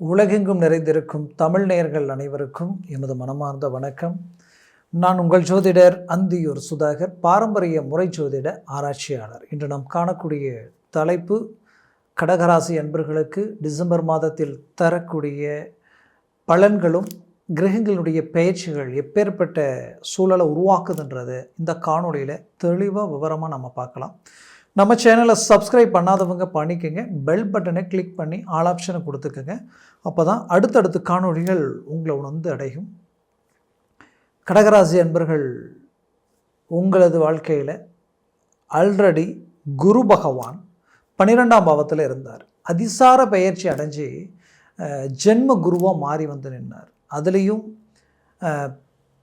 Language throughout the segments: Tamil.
உலகெங்கும் நிறைந்திருக்கும் தமிழ் நேயர்கள் அனைவருக்கும் எமது மனமார்ந்த வணக்கம். நான் உங்கள் ஜோதிடர் அந்தியூர் சுதாகர் பாரம்பரிய முறை ஜோதிட ஆராய்ச்சியாளர். இன்று நாம் காணக்கூடிய தலைப்பு கடகராசி அன்பர்களுக்கு டிசம்பர் மாதத்தில் தரக்கூடிய பலன்களும் கிரகங்களுடைய பெயர்ச்சிகள் எப்பேற்பட்ட சூழலை உருவாக்குதுன்றது இந்த காணொளியில் தெளிவாக விவரமாக நம்ம பார்க்கலாம். நம்ம சேனலை சப்ஸ்கிரைப் பண்ணாதவங்க பண்ணிக்கோங்க. பெல் பட்டனை கிளிக் பண்ணி ஆல் ஆப்ஷனை கொடுத்துக்கோங்க. அப்போ தான் அடுத்தடுத்து காணொளிகள் உங்களை உணர்ந்து அடையும். கடகராசி அன்பர்கள் உங்களது வாழ்க்கையில் ஆல்ரெடி குரு பகவான் பன்னிரெண்டாம் பாவத்தில் இருந்தார். அதிசார பயிற்சி அடைஞ்சு ஜென்ம குருவாக மாறி வந்து நின்னார். அதுலேயும்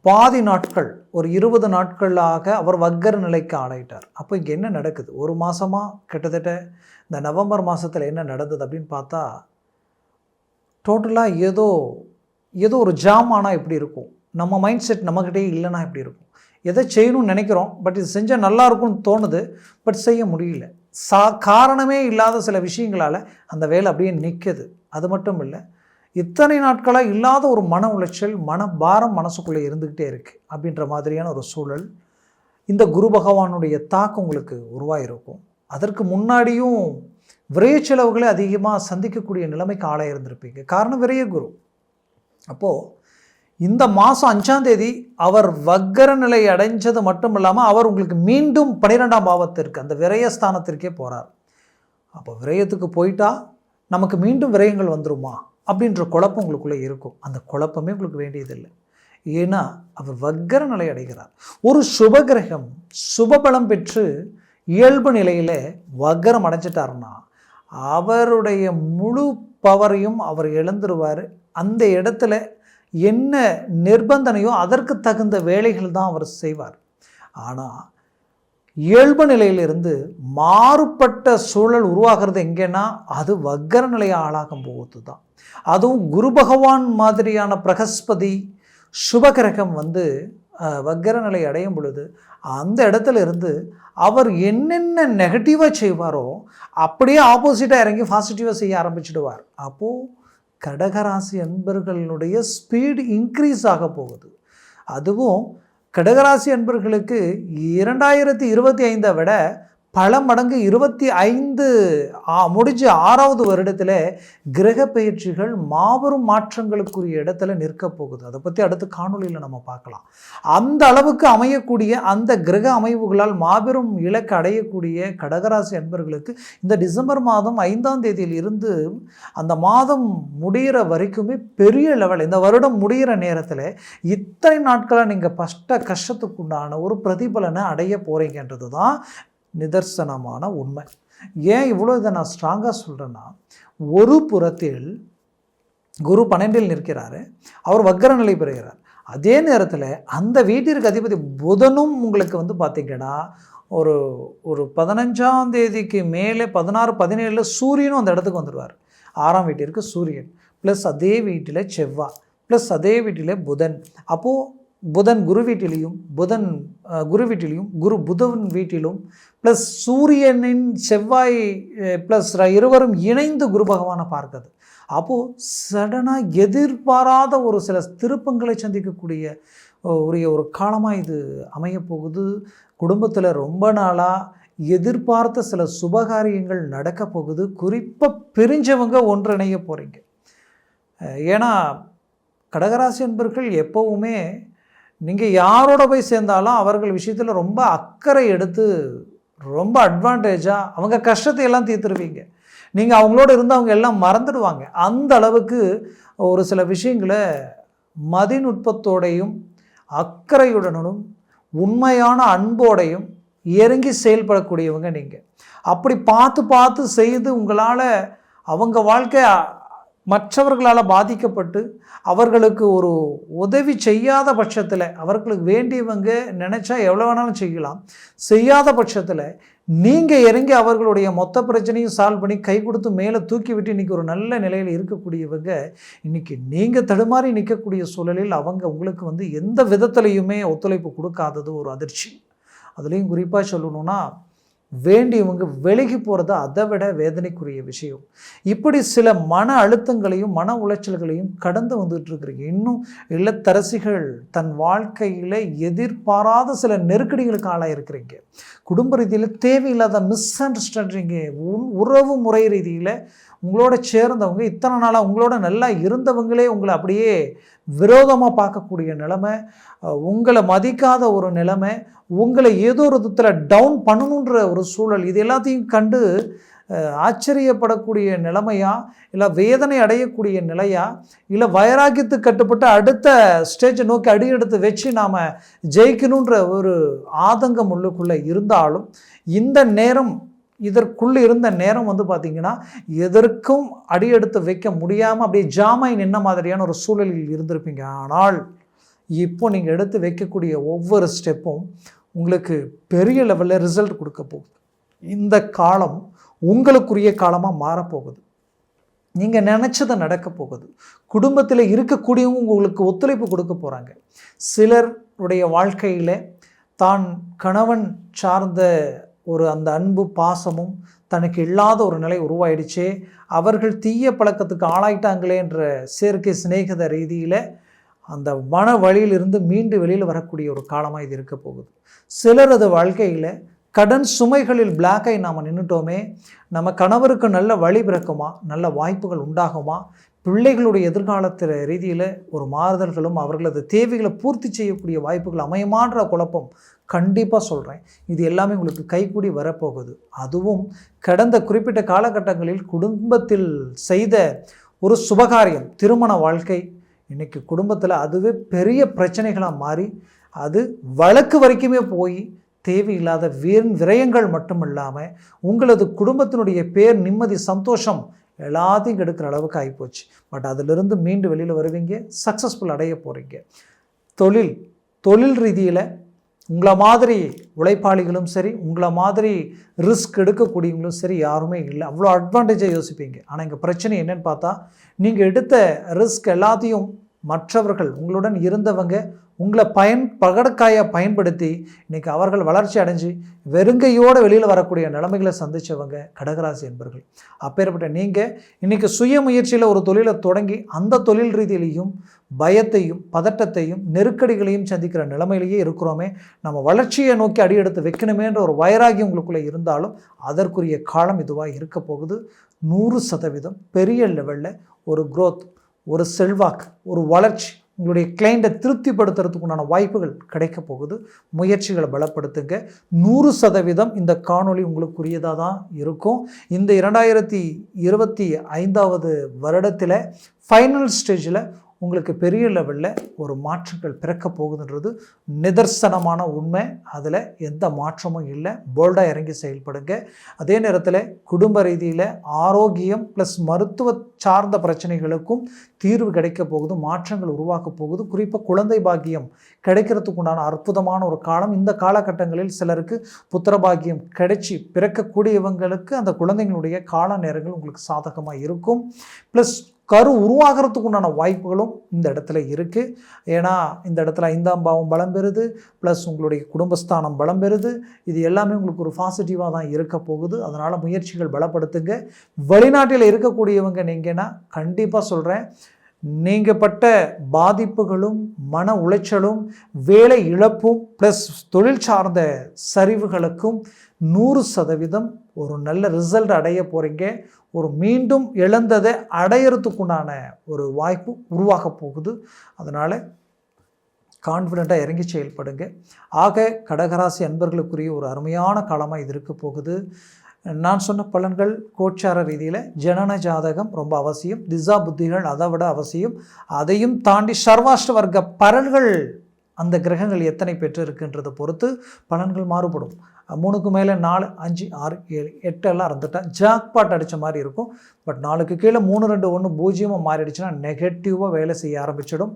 பாதி நாட்கள் ஒரு இருபது நாட்களாக அவர் வக்கர நிலைக்கு ஆளாயிட்டார். அப்போ இங்கே என்ன நடக்குது? ஒரு மாதமாக கிட்டத்தட்ட இந்த நவம்பர் மாதத்தில் என்ன நடந்தது அப்படின்னு பார்த்தா டோட்டலாக ஏதோ ஏதோ ஒரு ஜாம் ஆனால் எப்படி இருக்கும். நம்ம மைண்ட் செட் நம்மக்கிட்டே இல்லைன்னா எப்படி இருக்கும். எதை செய்யணும்னு நினைக்கிறோம் பட் இது செஞ்சால் நல்லா இருக்கும்னு தோணுது பட் செய்ய முடியல. சா காரணமே இல்லாத சில விஷயங்களால் அந்த வேலை அப்படியே நிற்குது அது மட்டும் இல்லை இத்தனை நாட்களாக இல்லாத ஒரு மன உளைச்சல் மன பாரம் மனசுக்குள்ளே இருந்துக்கிட்டே இருக்குது அப்படின்ற மாதிரியான ஒரு சூழல். இந்த குரு பகவானுடைய தாக்கம் உங்களுக்கு உருவாகிருக்கும் அதற்கு முன்னாடியும் விரைய செலவுகளை அதிகமாக சந்திக்கக்கூடிய நிலைமைக்கு ஆளாக இருந்திருப்பீங்க. காரணம் விரைய குரு. அப்போது இந்த மாதம் அஞ்சாம் தேதி அவர் வக்கர நிலை அடைஞ்சது மட்டும் இல்லாமல் அவர் உங்களுக்கு மீண்டும் பன்னிரெண்டாம் பாவத்திற்கு அந்த விரயஸ்தானத்திற்கே போகிறார் அப்போ விரயத்துக்கு போயிட்டா நமக்கு மீண்டும் விரயங்கள் வந்துருமா? அப்படின்ற குழப்பம் உங்களுக்குள்ளே இருக்கும். அந்த குழப்பமே உங்களுக்கு வேண்டியதில்லை. ஏன்னா அவர் வக்கர நிலை அடைகிறார். ஒரு சுபகிரகம் சுபபலம் பெற்று இயல்பு நிலையில் வக்கரம் அடைஞ்சிட்டாருன்னா அவருடைய முழு பவரையும் அவர் இழந்துருவார். அந்த இடத்துல என்ன நிர்பந்தனையோ அதற்கு தகுந்த வேலைகள் தான் அவர் செய்வார். ஆனால் இயல்பு நிலையிலிருந்து மாறுபட்ட சூழல் உருவாகிறது எங்கேன்னா அது வக்கர நிலையை ஆளாகும் போது தான் அதுவும் குரு பகவான் மாதிரியான பிரகஸ்பதி சுபகிரகம் வந்து வக்கர நிலை அடையும் பொழுது அந்த இடத்துல இருந்து அவர் என்னென்ன நெகட்டிவாக செய்வாரோ அப்படியே ஆப்போசிட்டாக இறங்கி பாசிட்டிவாக செய்ய ஆரம்பிச்சிடுவார். அப்போது கடகராசி அன்பர்களுடைய ஸ்பீடு இன்க்ரீஸ் ஆக போகுது. அதுவும் கடகராசி அன்பர்களுக்கு இரண்டாயிரத்தி இருபத்தி ஐந்தை விட பல மடங்கு இருபத்தி ஐந்து முடிஞ்சு ஆறாவது வருடத்தில் கிரக பயிற்சிகள் மாபெரும் மாற்றங்களுக்குரிய இடத்துல நிற்க போகுது. அதை பற்றி அடுத்த காணொளியில் நம்ம பார்க்கலாம். அந்த அளவுக்கு அமையக்கூடிய அந்த கிரக அமைவுகளால் மாபெரும் இலக்கு அடையக்கூடிய கடகராசி அன்பர்களுக்கு இந்த டிசம்பர் மாதம் ஐந்தாம் தேதியில் இருந்து அந்த மாதம் முடிகிற வரைக்குமே பெரிய லெவல் இந்த வருடம் முடிகிற நேரத்தில் இத்தனை நாட்களாக நீங்கள் கஷ்ட கஷ்டத்துக்குண்டான ஒரு பிரதிபலனை அடைய போகிறீங்கன்றது தான் நிதர்சனமான உண்மை. ஏன் இவ்வளோ இதை நான் ஸ்ட்ராங்காக சொல்கிறேன்னா ஒரு புறத்தில் குரு பன்னெண்டில் நிற்கிறாரு அவர் வக்கர நிலை பெறுகிறார். அதே நேரத்தில் அந்த வீட்டிற்கு அதிபதி புதனும் உங்களுக்கு வந்து பார்த்திங்கன்னா ஒரு ஒரு பதினஞ்சாம் தேதிக்கு மேலே பதினாறு பதினேழில் சூரியனும் அந்த இடத்துக்கு வந்துடுவார். ஆறாம் வீட்டிற்கு சூரியன் ப்ளஸ் அதே வீட்டில் செவ்வாய் ப்ளஸ் அதே வீட்டில் புதன். அப்போது புதன் குரு வீட்டிலையும் புதன் குரு வீட்டிலையும் குரு புதன் வீட்டிலும் ப்ளஸ் சூரியனின் செவ்வாய் ப்ளஸ் இருவரும் இணைந்து குரு பகவானை பார்க்குது அப்போது சடனாக எதிர்பாராத ஒரு சில திருப்பங்களை சந்திக்கக்கூடிய உரிய ஒரு காலமாக இது அமையப்போகுது குடும்பத்தில் ரொம்ப நாளாக எதிர்பார்த்த சில சுபகாரியங்கள் நடக்க போகுது. குறிப்பாக பிரிஞ்சவங்க ஒன்றிணைய போகிறீங்க ஏன்னா கடகராசி என்பர்கள் எப்போவுமே நீங்கள் யாரோட போய் சேர்ந்தாலும் அவர்கள் விஷயத்தில் ரொம்ப அக்கறை எடுத்து ரொம்ப அட்வான்டேஜாக அவங்க கஷ்டத்தை எல்லாம் தீர்த்துருவீங்க. நீங்கள் அவங்களோட இருந்து அவங்க எல்லாம் மறந்துடுவாங்க. அந்த அளவுக்கு ஒரு சில விஷயங்களை மதிநுட்பத்தோடையும் அக்கறையுடனும் உண்மையான அன்போடையும் இறங்கி செயல்படக்கூடியவங்க நீங்கள் அப்படி பார்த்து பார்த்து செய்து உங்களால் அவங்க வாழ்க்கை மற்றவர்களால் பாதிக்கப்பட்டு அவர்களுக்கு ஒரு உதவி செய்யாத பட்சத்தில் அவர்களுக்கு வேண்டியவங்க நினச்சா எவ்வளோ வேணாலும் செய்யலாம். செய்யாத பட்சத்தில் நீங்கள் இறங்கி அவர்களுடைய மொத்த பிரச்சனையும் சால்வ் பண்ணி கை கொடுத்து மேலே தூக்கி விட்டு இன்றைக்கி ஒரு நல்ல நிலையில் இருக்கக்கூடியவங்க இன்றைக்கி நீங்கள் தடுமாறி நிற்கக்கூடிய சூழலில் அவங்க உங்களுக்கு வந்து எந்த விதத்துலையுமே ஒத்துழைப்பு கொடுக்காதது ஒரு அதிர்ச்சி. அதுலேயும் குறிப்பாக சொல்லணுன்னா வேண்டியவங்க விலகி போகிறது அதை விட வேதனைக்குரிய விஷயம். இப்படி சில மன அழுத்தங்களையும் மன உளைச்சல்களையும் கடந்து வந்துட்டு இருக்கிறீங்க. இன்னும் இல்லத்தரசிகள் தன் வாழ்க்கையில் எதிர்பாராத சில நெருக்கடிகளுக்கு ஆளாயிருக்கிறீங்க குடும்ப ரீதியில் தேவையில்லாத மிஸ் அண்டர்ஸ்டாண்டிங்கு உறவு முறை ரீதியில் உங்களோட சேர்ந்தவங்க இத்தனை நாளாக உங்களோட நல்லா இருந்தவங்களே உங்களை அப்படியே விரோதமாக பார்க்கக்கூடிய நிலைமை உங்களை மதிக்காத ஒரு நிலைமை உங்களை ஏதோ ஒரு விதத்தில் டவுன் பண்ணணுன்ற ஒரு சூழல் இது எல்லாத்தையும் கண்டு ஆச்சரியப்படக்கூடிய நிலைமையா இல்லை வேதனை அடையக்கூடிய நிலையா இல்லை வைராக்கியத்து கட்டுப்பட்டு அடுத்த ஸ்டேஜை நோக்கி அடி எடுத்து வச்சு நாம் ஜெயிக்கணுன்ற ஒரு ஆதங்கம் உள்ளுக்குள்ளே இருந்தாலும் இந்த நேரம் இதற்குள்ளே இருந்த நேரம் வந்து பார்த்திங்கன்னா எதற்கும் அடியெடுத்து வைக்க முடியாமல் அப்படியே ஜாமாய் நின்ன மாதிரியான ஒரு சூழலில் இருந்திருப்பீங்க. ஆனால் இப்போ நீங்கள் எடுத்து வைக்கக்கூடிய ஒவ்வொரு ஸ்டெப்பும் உங்களுக்கு பெரிய லெவலில் ரிசல்ட் கொடுக்க போகுது. இந்த காலம் உங்களுக்குரிய காலமாக மாறப்போகுது. நீங்கள் நினச்சதை நடக்க போகுது. குடும்பத்தில் இருக்கக்கூடியவங்க உங்களுக்கு ஒத்துழைப்பு கொடுக்க போகிறாங்க சிலருடைய வாழ்க்கையில் தான் கணவன் சார்ந்த ஒரு அந்த அன்பு பாசமும் தனக்கு இல்லாத ஒரு நிலை உருவாயிடுச்சே. அவர்கள் தீய பழக்கத்துக்கு ஆளாயிட்டாங்களே என்ற செயற்கை சிநேகித ரீதியில் அந்த மன வழியிலிருந்து மீண்டு வெளியில் வரக்கூடிய ஒரு காலமாக இது இருக்க போகுது. சிலரது வாழ்க்கையில் கடன் சுமைகளில் பிளாக்கை நாம் நின்றுட்டோமே நம்ம கணவருக்கு நல்ல வழி பிறக்குமா? நல்ல வாய்ப்புகள் உண்டாகுமா? பிள்ளைகளுடைய எதிர்காலத்தில் ரீதியில் ஒரு மாறுதல்களும் அவர்களது தேவைகளை பூர்த்தி செய்யக்கூடிய வாய்ப்புகள் அமையமான்ற குழப்பம் கண்டிப்பாக சொல்கிறேன் இது எல்லாமே உங்களுக்கு கைக்கூடி வரப்போகுது. அதுவும் கடந்த குறிப்பிட்ட காலகட்டங்களில் குடும்பத்தில் செய்த ஒரு சுபகாரியம் திருமண வாழ்க்கை. இன்றைக்கி குடும்பத்தில் அதுவே பெரிய பிரச்சனைகளாக மாறி அது வழக்கு வரைக்குமே போய் தேவையில்லாத வீண் விரயங்கள் மட்டும் இல்லாமல் உங்களது குடும்பத்தினுடைய பேர் நிம்மதி சந்தோஷம் எல்லாத்தையும் கெடுக்கிற அளவுக்கு ஆகிப்போச்சு பட் அதிலிருந்து மீண்டு வெளியில் வருவீங்க சக்ஸஸ்ஃபுல் அடைய போகிறீங்க தொழில் தொழில் ரீதியில் உங்களை மாதிரி உழைப்பாளிகளும் சரி உங்களை மாதிரி ரிஸ்க் எடுக்கக்கூடியவங்களும் சரி யாருமே இல்லை. அவ்வளோ அட்வான்டேஜாக யோசிப்பீங்க. ஆனால் இங்கே பிரச்சனை என்னென்னு பார்த்தா நீங்கள் எடுத்த ரிஸ்க் எல்லாத்தையும் மற்றவர்கள் உங்களுடன் இருந்தவங்க உங்களை பயன் பகடக்காயை பயன்படுத்தி இன்றைக்கி அவர்கள் வளர்ச்சி அடைஞ்சு வெறுங்கையோடு வெளியில் வரக்கூடிய நிலைமைகளை சந்தித்தவங்க கடகராசி என்பர்கள். அப்பேற்பட்ட நீங்கள் இன்றைக்கி சுய முயற்சியில் ஒரு தொழிலை தொடங்கி அந்த தொழில் ரீதியிலையும் பயத்தையும் பதட்டத்தையும் நெருக்கடிகளையும் சந்திக்கிற நிலைமையிலேயே இருக்கிறோமே. நம்ம வளர்ச்சியை நோக்கி அடியெடுத்து வைக்கணுமேன்ற ஒரு வைராகி உங்களுக்குள்ளே இருந்தாலும் அதற்குரிய காலம் இதுவாக இருக்க போகுது. நூறு சதவீதம் பெரிய லெவலில் ஒரு க்ரோத் ஒரு செல்வாக்கு ஒரு வளர்ச்சி உங்களுடைய கிளைண்ட்டை திருப்திப்படுத்துறதுக்கு உண்டான வாய்ப்புகள் கிடைக்க போகுது. முயற்சிகளை பலப்படுத்துங்க. நூறு சதவீதம் இந்த காணொளி உங்களுக்குரியதாக தான் இருக்கும். இந்த இரண்டாயிரத்தி இருபத்தி ஐந்தாவது வருடத்தில் ஃபைனல் ஸ்டேஜில் உங்களுக்கு பெரிய லெவலில் ஒரு மாற்றங்கள் பிறக்க போகுதுன்றது நிதர்சனமான உண்மை. அதில் எந்த மாற்றமும் இல்லை. போல்டாக இறங்கி செயல்படுங்க. அதே நேரத்தில் குடும்ப ரீதியில் ஆரோக்கியம் ப்ளஸ் மருத்துவ சார்ந்த பிரச்சனைகளுக்கும் தீர்வு கிடைக்க போகுது. மாற்றங்கள் உருவாக்க போகுது. குறிப்பாக குழந்தை பாக்கியம் கிடைக்கிறதுக்கு உண்டான அற்புதமான ஒரு காலம். இந்த காலகட்டங்களில் சிலருக்கு புத்திர பாக்கியம் கிடைச்சி பிறக்கக்கூடியவங்களுக்கு அந்த குழந்தைங்களுடைய கால நேரங்கள் உங்களுக்கு சாதகமாக இருக்கும். ப்ளஸ் கரு உருவாகிறதுக்கு உண்டான வாய்ப்புகளும் இந்த இடத்துல இருக்குது ஏன்னா இந்த இடத்துல ஐந்தாம் பாவம் பலம் பெறுது ப்ளஸ் உங்களுடைய குடும்பஸ்தானம் பலம் பெறுது. இது எல்லாமே உங்களுக்கு ஒரு பாசிட்டிவாக தான் இருக்க போகுது. அதனால் முயற்சிகள் பலப்படுத்துங்க. வெளிநாட்டில் இருக்கக்கூடியவங்க நீங்கன்னா கண்டிப்பாக சொல்கிறேன் நீங்கள் பட்ட பாதிப்புகளும் மன உளைச்சலும் வேலை இழப்பும் ப்ளஸ் தொழில் சார்ந்த சரிவுகளுக்கும் நூறு சதவீதம் ஒரு நல்ல ரிசல்ட் அடைய போகிறீங்க ஒரு மீண்டும் இழந்ததை அடையிறதுக்குண்டான ஒரு வாய்ப்பு உருவாக போகுது. அதனால் கான்ஃபிடெண்ட்டாக இறங்கி செயல்படுங்க. ஆக கடகராசி அன்பர்களுக்குரிய ஒரு அருமையான காலமாக இது இருக்க போகுது. நான் சொன்ன பலன்கள் கோச்சார ரீதியில் ஜனன ஜாதகம் ரொம்ப அவசியம். திசா புத்திகள் அதை விட அவசியம். அதையும் தாண்டி சர்வாஷ்ட வர்க்க பலன்கள் அந்த கிரகங்கள் எத்தனை பெற்று இருக்குன்றதை பொறுத்து பலன்கள் மாறுபடும். மூணுக்கு மேலே நாலு அஞ்சு ஆறு ஏழு எட்டெல்லாம் இருந்துட்டால் ஜாக்பாட் அடித்த மாதிரி இருக்கும். பட் நாலுக்கு கீழே மூணு ரெண்டு ஒன்று பூஜ்ஜியமாக மாறிடுச்சுன்னா நெகட்டிவாக வேலை செய்ய ஆரம்பிச்சிடும்.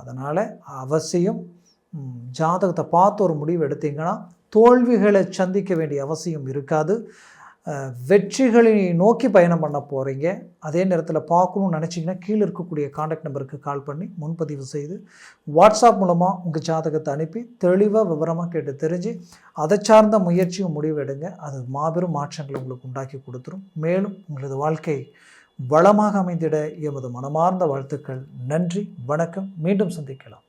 அதனால் அவசியம் ஜாதகத்தை பார்த்து ஒரு முடிவு எடுத்தீங்கன்னா தோல்விகளை சந்திக்க வேண்டிய அவசியம் இருக்காது. வெற்றிகளை நோக்கி பயணம் பண்ண போகிறீங்க அதே நேரத்தில் பார்க்கணும்னு நினச்சிங்கன்னா கீழே இருக்கக்கூடிய காண்டாக்ட் நம்பருக்கு கால் பண்ணி முன்பதிவு செய்து வாட்ஸ்அப் மூலமாக உங்கள் ஜாதகத்தை அனுப்பி தெளிவாக விவரமாக கேட்டு தெரிஞ்சு அதை சார்ந்த முயற்சியும் முடிவு எடுங்க. அது மாபெரும் மாற்றங்களை உங்களுக்கு உண்டாக்கி கொடுத்துரும். மேலும் உங்களது வாழ்க்கை வளமாக அமைந்திட எமது மனமார்ந்த வாழ்த்துக்கள். நன்றி வணக்கம். மீண்டும் சந்திக்கலாம்.